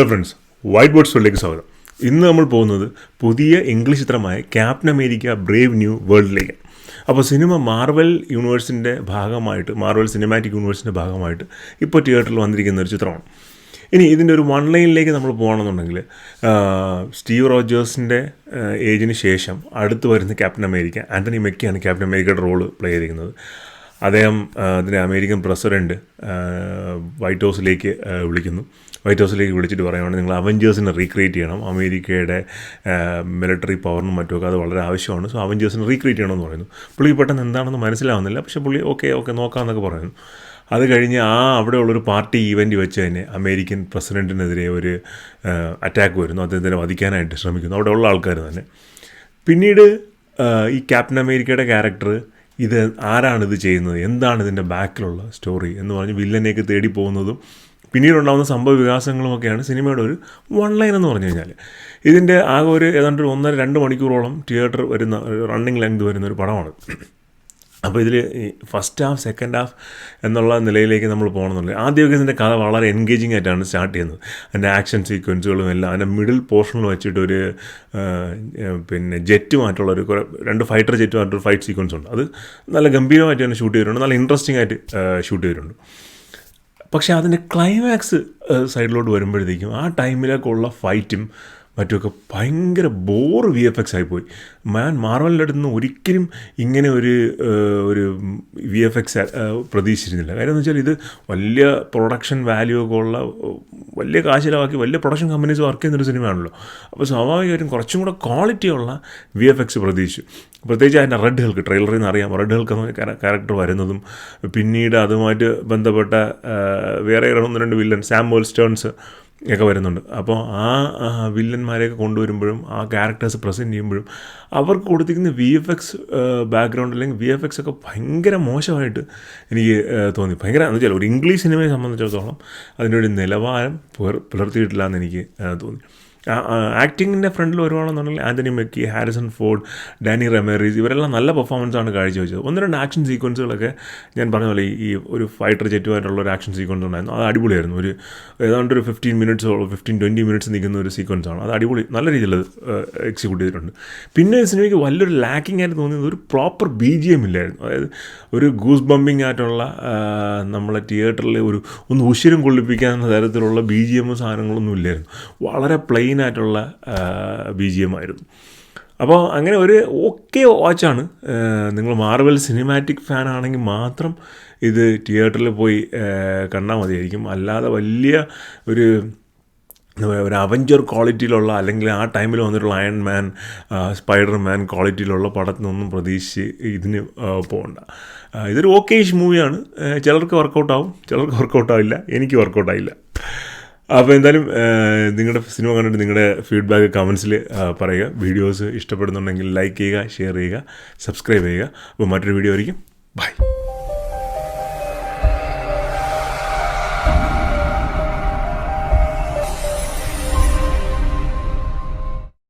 Friends white board സ്റ്റോറിലേക്ക് സ്വാഗതം. ഇന്ന് നമ്മൾ പോകുന്നത് പുതിയ ഇംഗ്ലീഷ് ചിത്രമായ ക്യാപ്റ്റൻ അമേരിക്ക ബ്രേവ് ന്യൂ വേൾഡിലേക്ക് അപ്പോൾ സിനിമ മാർവൽ യൂണിവേഴ്സിന്റെ ഭാഗമായിട്ട് മാർവൽ സിനിമാറ്റിക് യൂണിവേഴ്സിന്റെ ഭാഗമായിട്ട് ഇപ്പോൾ തിയേറ്ററിൽ വന്നിരിക്കുന്ന ഒരു ചിത്രമാണ്. ഇനി ഇതിന്റെ ഒരു വൺ ലൈനിലേക്ക് നമ്മൾ പോകണമെന്നുണ്ടെങ്കിൽ സ്റ്റീവ് റോജേഴ്സിന്റെ ഏജിന് ശേഷം അടുത്ത് വരുന്ന ക്യാപ്റ്റൻ അമേരിക്ക ആന്റണി മെക്കിയാണ് ക്യാപ്റ്റൻ അമേരിക്കയുടെ റോൾ പ്ലേ ചെയ്തിരിക്കുന്നത്. അദ്ദേഹം അതിന്റെ അമേരിക്കൻ പ്രസിഡന്റ് വൈറ്റ് ഹൗസിലേക്ക് വിളിക്കുന്നു. വൈറ്റ് ഹൗസിലേക്ക് വിളിച്ചിട്ട് പറയുകയാണ് നിങ്ങൾ അവഞ്ചേഴ്സിനെ റീക്രിയേറ്റ് ചെയ്യണം. അമേരിക്കയുടെ മിലിറ്ററി പവറിനും മറ്റുമൊക്കെ അത് വളരെ ആവശ്യമാണ്. സോ അവഞ്ചേഴ്സിനെ റീക്രിയേറ്റ് ചെയ്യണമെന്ന് പറയുന്നു. പുള്ളി പെട്ടെന്ന് എന്താണെന്ന് മനസ്സിലാവുന്നില്ല. പക്ഷേ പുള്ളി ഓക്കെ ഓക്കെ നോക്കാമെന്നൊക്കെ പറയുന്നു. അത് കഴിഞ്ഞ് ആ അവിടെയുള്ളൊരു പാർട്ടി ഈവന്റ് വെച്ച് തന്നെ അമേരിക്കൻ പ്രസിഡന്റിനെതിരെ ഒരു അറ്റാക്ക് വരുന്നു. അദ്ദേഹത്തിനെ വധിക്കാനായിട്ട് ശ്രമിക്കുന്നു. അവിടെയുള്ള ആൾക്കാർ തന്നെ. പിന്നീട് ഈ ക്യാപ്റ്റൻ അമേരിക്കയുടെ ക്യാരക്ടർ ഇത് ആരാണിത് ചെയ്യുന്നത്? എന്താണ് ഇതിന്റെ ബാക്കിലുള്ള സ്റ്റോറി എന്ന് പറഞ്ഞ് വില്ലനെയൊക്കെ തേടി പോകുന്നതും പിന്നീടുണ്ടാകുന്ന സംഭവ വികാസങ്ങളുമൊക്കെയാണ് സിനിമയുടെ ഒരു വൺ ലൈൻ എന്ന് പറഞ്ഞു കഴിഞ്ഞാൽ ഇതിന്റെ ആകെ ഒരു ഏതാണ്ട് ഒരു ഒന്നര രണ്ട് മണിക്കൂറോളം തിയേറ്റർ വരുന്ന റണ്ണിങ് ലെങ്ത് വരുന്ന ഒരു പടമാണ്. അപ്പോൾ ഇതിൽ ഫസ്റ്റ് ഹാഫ് സെക്കൻഡ് ഹാഫ് എന്നുള്ള നിലയിലേക്ക് നമ്മൾ പോകണമെന്നുള്ളത് ആദ്യമൊക്കെ ഇതിന്റെ കഥ വളരെ എൻഗേജിങ് ആയിട്ടാണ് സ്റ്റാർട്ട് ചെയ്യുന്നത്. അതിന്റെ ആക്ഷൻ സീക്വൻസുകളും എല്ലാം അതിന്റെ മിഡിൽ പോർഷനിൽ വെച്ചിട്ട് ഒരു പിന്നെ ജെറ്റ് മാറ്റുള്ള ഒരു രണ്ട് ഫൈറ്റർ ജെറ്റ് മാറ്റൊരു ഫൈറ്റ് സീക്വൻസ് ഉണ്ട്. അത് നല്ല ഗംഭീരമായിട്ട് തന്നെ ഷൂട്ട് ചെയ്തിട്ടുണ്ട്. നല്ല ഇൻട്രസ്റ്റിംഗ് ആയിട്ട് ഷൂട്ട് ചെയ്തിട്ടുണ്ട്. പക്ഷേ അതിന്റെ ക്ലൈമാക്സ് സൈഡിലോട്ട് വരുമ്പോഴത്തേക്കും ആ ടൈമിലേക്കുള്ള ഫൈറ്റും മറ്റുമൊക്കെ ഭയങ്കര ബോർ വി എഫ് എക്സ് ആയിപ്പോയി. മാൻ മാർവലിന്റെ അടുത്ത് നിന്ന് ഒരിക്കലും ഇങ്ങനെ ഒരു ഒരു വി എഫ് എക്സ് പ്രതീക്ഷിച്ചിരുന്നില്ല. കാര്യം എന്ന് വെച്ചാൽ ഇത് വലിയ പ്രൊഡക്ഷൻ വാല്യൂ ഒക്കെ ഉള്ള വലിയ കാശ് ചിലവാക്കി വലിയ പ്രൊഡക്ഷൻ കമ്പനീസ് വർക്ക് ചെയ്യുന്നൊരു സിനിമയാണല്ലോ. അപ്പോൾ സ്വാഭാവികമായിട്ടും കുറച്ചും കൂടെ ക്വാളിറ്റി ഉള്ള വി എഫ് എക്സ് പ്രതീക്ഷിച്ചു. പ്രത്യേകിച്ച് അതിന്റെ റെഡ് ഹെൽക്ക് ട്രെയിലറിൽ നിന്ന് അറിയാം. റെഡ് ഹെൽക്ക് എന്ന ക്യാരക്ടർ വരുന്നതും പിന്നീട് അതുമായിട്ട് ബന്ധപ്പെട്ട വേറെ ഒന്ന് രണ്ട് വില്ലൻ സാം സ്റ്റേൺസ് ഒക്കെ വരുന്നുണ്ട്. അപ്പോൾ ആ വില്ലന്മാരെയൊക്കെ കൊണ്ടുവരുമ്പോഴും ആ ക്യാരക്ടേഴ്സ് പ്രസന്റ് ചെയ്യുമ്പോഴും അവർക്ക് കൊടുത്തിരിക്കുന്ന വി എഫ് എക്സ് ബാക്ക്ഗ്രൗണ്ട് അല്ലെങ്കിൽ വി എഫ് എക്സ് ഒക്കെ ഭയങ്കര മോശമായിട്ട് എനിക്ക് തോന്നി. ഭയങ്കര എന്ന് വെച്ചാൽ ഒരു ഇംഗ്ലീഷ് സിനിമയെ സംബന്ധിച്ചിടത്തോളം അതിന്റെ ഒരു നിലവാരം പുലർ- പുലർത്തിയിട്ടില്ല എന്ന് എനിക്ക് തോന്നി. ആക്ടിങ്ങിന്റെ ഫ്രണ്ടിൽ വരുവാണെന്നുണ്ടെങ്കിൽ Anthony Mackie Harrison Ford Danny Ramirez ഇവരെല്ലാം നല്ല പെർഫോമൻസാണ് കാഴ്ചവെച്ചത്. ഒന്ന് രണ്ട് ആക്ഷൻ സീക്വൻസുകളൊക്കെ ഞാൻ പറഞ്ഞ പോലെ ഈ- ഒരു ഫൈറ്റർ ജെറ്റുമായിട്ടുള്ള ഒരു ആക്ഷൻ സീക്വൻസ് ഉണ്ടായിരുന്നു. അത് അടിപൊളിയായിരുന്നു. ഒരു ഏതാണ്ട് ഒരു fifteen minutes fifteen twenty minutes നിൽക്കുന്ന ഒരു സീക്വൻസ് ആണ്. അത് അടിപൊളി നല്ല രീതിയിൽ എക്സിക്യൂട്ട് ചെയ്തിട്ടുണ്ട്. പിന്നെ ഈ സിനിമയ്ക്ക് വലിയൊരു ലാക്കിംഗ് ആയിട്ട് തോന്നിയത് ഒരു പ്രോപ്പർ ബി ജി എം ഇല്ലായിരുന്നു. അതായത് ഒരു ഗൂസ് ബമ്പിങ് ആയിട്ടുള്ള നമ്മളെ തിയേറ്ററിൽ ഒരു ഒന്ന് ഉശിരം കൊള്ളിപ്പിക്കാവുന്ന തരത്തിലുള്ള ബി ജി എം സാധനങ്ങളൊന്നും ഇല്ലായിരുന്നു. വളരെ പ്ലെയിൻ ആയിട്ടുള്ള ബി ജി എം ആയിരുന്നു. അപ്പോൾ അങ്ങനെ ഒരു ഓക്കെ വാച്ചാണ് നിങ്ങൾ മാർവൽ സിനിമാറ്റിക് ഫാൻ ആണെങ്കിൽ മാത്രം ഇത് തിയേറ്ററിൽ പോയി കണ്ടാൽ മതിയായിരിക്കും. അല്ലാതെ വലിയ ഒരു ഒരു അവഞ്ചർ ക്വാളിറ്റിയിലുള്ള അല്ലെങ്കിൽ ആ ടൈമിൽ വന്നിട്ടുള്ള അയൺ മാൻ സ്പൈഡർമാൻ ക്വാളിറ്റിയിലുള്ള പടത്തിനൊന്നും പ്രതീക്ഷിച്ച് ഇതിന് പോകണ്ട. ഇതൊരു ഓക്കേഷ് മൂവിയാണ്. ചിലർക്ക് വർക്കൗട്ടാവും ചിലർക്ക് വർക്കൗട്ടാവില്ല എനിക്ക് വർക്കൗട്ട് ആയില്ല അപ്പോൾ എന്തായാലും നിങ്ങളുടെ സിനിമ കണ്ടിട്ട് നിങ്ങളുടെ ഫീഡ്ബാക്ക് കമൻസിൽ പറയുക. വീഡിയോസ് ഇഷ്ടപ്പെടുന്നുണ്ടെങ്കിൽ ലൈക്ക് ചെയ്യുക ഷെയർ ചെയ്യുക സബ്സ്ക്രൈബ് ചെയ്യുക. അപ്പോൾ മറ്റൊരു വീഡിയോ ആയിരിക്കും. ബൈ